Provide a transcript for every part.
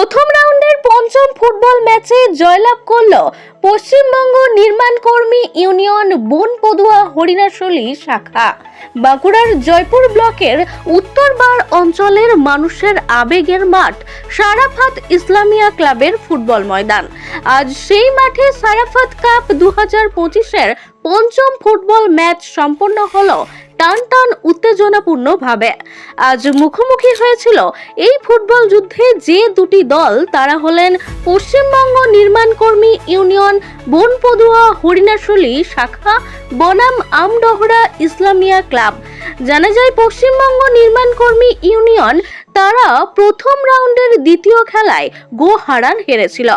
প্রথম রাউন্ডের পঞ্চম ফুটবল ম্যাচে জয়লাভ করল পশ্চিমবঙ্গ নির্মাণ কর্মী ইউনিয়ন বন পদুয়া হরিণাশলী শাখা। বাঁকুড়ার জয়পুর ব্লকের উত্তরবার অঞ্চলের মানুষের আবেগের মাঠ সারাফাত ইসলামিয়া ক্লাবের ফুটবল ময়দান। আজ সেই মাঠে সারাফাত কাপ দু হাজার পঁচিশের পঞ্চম ফুটবল ম্যাচ সম্পন্ন হলো টান টান উত্তেজনাপূর্ণ ভাবে। আজ মুখোমুখি হয়েছিল এই ফুটবল যুদ্ধে যে দুটি দল, তারা হলেন পশ্চিমবঙ্গ নির্মাণ কর্মী ইউনিয়ন, বনপদুয়া, হরিণাশলী শাখা, বনাম আমডহরা ইসলামিয়া ক্লাব। জানা যায়, পশ্চিমবঙ্গ নির্মাণ কর্মী ইউনিয়ন তারা প্রথম রাউন্ডের দ্বিতীয় খেলায় গো হারান হেরেছিল।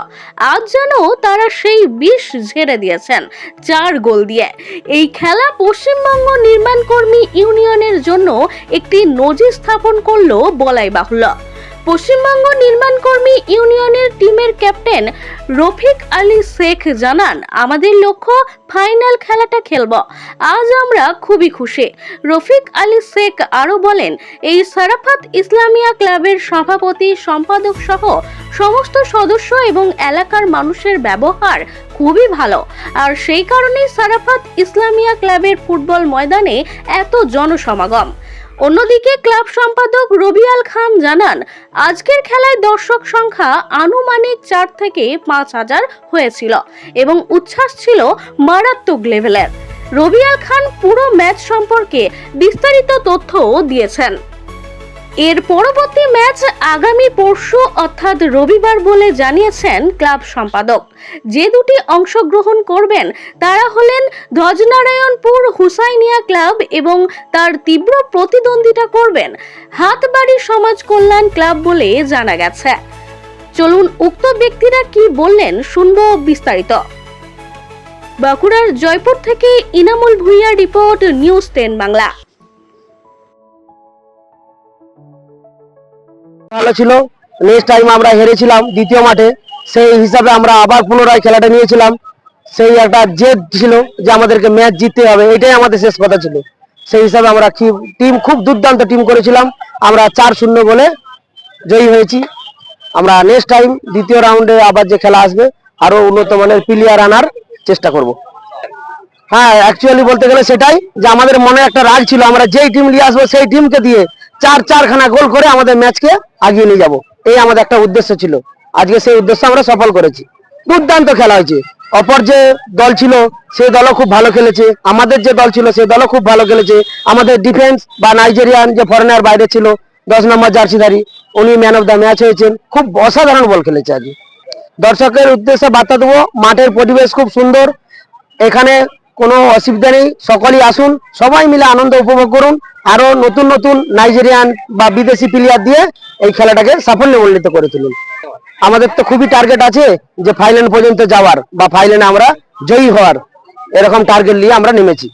আজ যেন তারা সেই বিষ ঝেড়ে দিয়েছেন চার গোল দিয়ে। এই খেলা পশ্চিমবঙ্গ নির্মাণ কর্মী ইউনিয়নের জন্য একটি নজির স্থাপন করল বলাই বাহুল্য। পশ্চিমবঙ্গ নির্মাণ কর্মী ইউনিয়নের টিমের ক্যাপ্টেন রফিক আলী শেখ জানান, আমাদের লক্ষ্য ফাইনাল খেলাটা খেলব। আজ আমরা খুবই খুশি। রফিক আলী শেখ আরও বলেন, এই সারাফাত ইসলামিয়া ক্লাবের সভাপতি, সম্পাদক সহ সমস্ত সদস্য এবং এলাকার মানুষের ব্যবহার খুবই ভালো। আর সেই কারণেই সারাফাত ইসলামিয়া ক্লাবের ফুটবল ময়দানে এত জনসমাগম। অন্যদিকে ক্লাব সম্পাদক রবিয়াল খান জানান, আজকের খেলায় দর্শক সংখ্যা আনুমানিক চার থেকে পাঁচ হাজার হয়েছিল এবং উচ্ছ্বাস ছিল মারাত্মক লেভেলের রবিয়াল খান পুরো ম্যাচ সম্পর্কে বিস্তারিত তথ্যও দিয়েছেন। এর পরবর্তী ম্যাচ আগামী পরশু অর্থাৎ রবিবার বলে জানিয়েছেন ক্লাব সম্পাদক। যে দুটি অংশগ্রহণ করবেন, তারা হলেন ধ্বজনারায়ণপুর হুসাইনিয়া ক্লাব এবং তার তীব্র প্রতিদ্বন্দ্বিতা করবেন হাতবাড়ি সমাজ কল্যাণ ক্লাব বলে জানা গেছে। চলুন উক্ত ব্যক্তিরা কি বললেন শুনব বিস্তারিত। বাঁকুড়ার জয়পুর থেকে Inamul Bhuiya report news ten Bangla. ভালো ছিল। নেক্সট টাইম আমরা হেরেছিলাম দ্বিতীয় মাঠে। সেই হিসাবে আমরা আবার পুনরায় খেলাটা নিয়েছিলাম। সেই একটা জেদ ছিল যে আমাদেরকে ম্যাচ জিততে হবে, এটাই আমাদের শেষ কথা ছিল। সেই হিসাবে আমরা টিম খুব দুর্দান্ত টিম করেছিলাম। আমরা চার শূন্য বলে জয়ী হয়েছি। আমরা নেক্সট টাইম দ্বিতীয় রাউন্ডে আবার যে খেলা আসবে আরও উন্নত মানের প্লেয়ার আনার চেষ্টা করব। হ্যাঁ অ্যাকচুয়ালি বলতে গেলে সেটাই যে আমাদের মনে একটা রাগ ছিল, আমরা যেই টিম নিয়ে আসব সেই টিমকে দিয়ে চার চারখানা গোল করে আমাদের ম্যাচকে আগিয়ে নিয়ে যাব। এই আমাদের একটা উদ্দেশ্য ছিল। আজকে সেই উদ্দেশ্য আমরা সফল করেছি। দুর্দান্ত খেলা হয়েছে। অপর যে দল ছিল, সে দলও খুব ভালো খেলেছে। আমাদের যে দল ছিল, সে দলও খুব ভালো খেলেছে। আমাদের ডিফেন্স বা নাইজেরিয়ান যে ফরেনার বাইরে ছিল, দশ নম্বর জার্সিধারী, উনি ম্যান অফ দ্য ম্যাচ হয়েছেন। খুব অসাধারণ বল খেলেছে আজকে। দর্শকের উদ্দেশ্যে বার্তা দেবো, মাঠের পরিবেশ খুব সুন্দর। এখানে কোনো অসুবিধা নেই। সকলেই আসুন, সবাই মিলে আনন্দ উপভোগ করুন। আরও নতুন নতুন নাইজেরিয়ান বা বিদেশি প্লেয়ার দিয়ে এই খেলাটাকে সাফল্যমণ্ডিত করে তুলুন। আমাদের তো খুবই টার্গেট আছে যে ফাইনাল পর্যন্ত যাওয়ার বা ফাইনালে আমরা জয়ী হওয়ার। এরকম টার্গেট নিয়ে আমরা নেমেছি।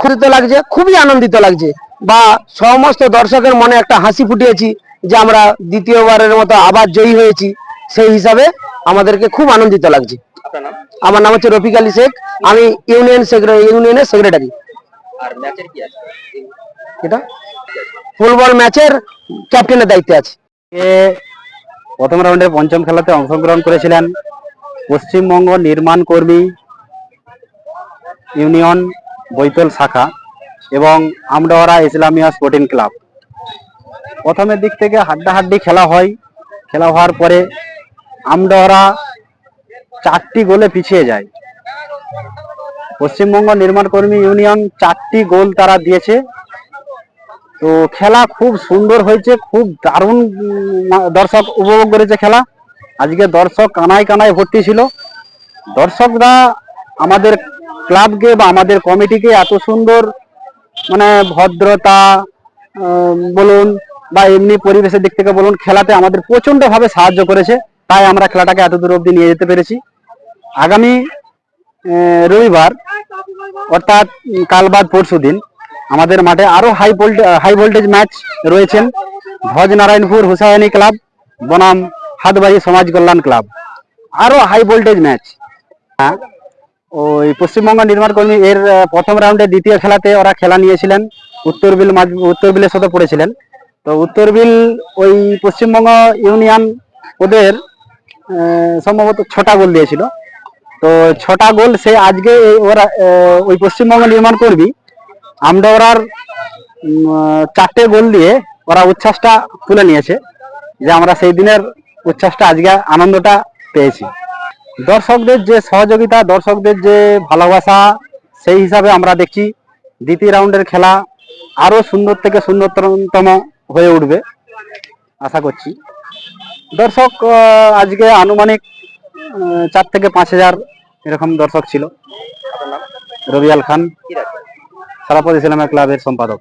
খুশি তো লাগছে, খুবই আনন্দিত লাগছে বা সমস্ত দর্শকের মনে একটা হাসি ফুটিয়েছি যে আমরা দ্বিতীয়বারের মতো আবার জয়ী হয়েছি। সেই হিসাবে আমাদেরকে খুব আনন্দিত লাগছে। আমার নাম হচ্ছে রফিক আলী শেখ। আমি ইউনিয়ন ইউনিয়নের সেক্রেটারি। আর ম্যাচের কি আছে? এটা? ফুটবল ম্যাচের ক্যাপ্টেনের দায়িত্বে আছে। এ প্রথম রাউন্ডের পঞ্চম খেলাতে অংশগ্রহণ করেছিলেন পশ্চিমবঙ্গ নির্মাণ কর্মী ইউনিয়ন বৈতল শাখা এবং আমডোহরা ইসলামিয়া স্পোর্টিং ক্লাব। প্রথমের দিক থেকে হাড্ডাহাড্ডি খেলা হয়। খেলা হওয়ার পরে আমডোহরা চারটি গোলে পিছিয়ে যায়। পশ্চিমবঙ্গ নির্মাণ কর্মী ইউনিয়ন চারটি গোল তারা দিয়েছে। তো খেলা খুব সুন্দর হয়েছে, খুব দারুণ দর্শক উপভোগ করেছে খেলা। আজকে দর্শক কানায় কানায় ভর্তি ছিল। দর্শকরা আমাদের ক্লাবকে বা আমাদের কমিটিকে এত সুন্দর মানে ভদ্রতা বলুন বা এমনি পরিবেশের দিক থেকে বলুন, খেলাতে আমাদের প্রচণ্ড ভাবে সাহায্য করেছে। তাই আমরা খেলাটাকে এত দূর অব্দি নিয়ে যেতে পেরেছি। আগামী রবিবার, অর্থাৎ কাল বাদ পরশু দিন, আমাদের মাঠে আরও high voltage high voltage match রয়েছেন ভজ নারায়ণপুর হুসাইনি ক্লাব, বনাম হাতবাড়ি সমাজ কল্যাণ ক্লাব। আরও হাই ভোল্টেজ ম্যাচ হ্যাঁ ওই পশ্চিমবঙ্গ নির্মাণ কর্মী এর প্রথম রাউন্ডে দ্বিতীয় খেলাতে ওরা খেলা নিয়েছিলেন, উত্তর বিল মাঝ- উত্তর বিলের সাথে পড়েছিলেন। তো উত্তর বিল ওই পশ্চিমবঙ্গ ইউনিয়ন ওদের সম্ভবত ছটা গোল দিয়েছিল। তো ছটা গোল সে আজকে ওরা ওই পশ্চিমবঙ্গ নির্মাণ করবি। আমরা ওরার চারটে গোল দিয়ে ওরা উচ্ছ্বাসটা তুলে নিয়েছে, যে আমরা সেই দিনের উচ্ছ্বাসটা আজকে আনন্দটা পেয়েছি। দর্শকদের যে সহযোগিতা, দর্শকদের যে ভালোবাসা, সেই হিসাবে আমরা দেখছি দ্বিতীয় রাউন্ডের খেলা আরও সুন্দর থেকে সুন্দরতম হয়ে উঠবে, আশা করছি। দর্শক আজকে আনুমানিক চার থেকে পাঁচ হাজার এরকম দর্শক ছিল। রবিয়াল খান। সারাপদ ইসলামের ক্লাবের সম্পাদক।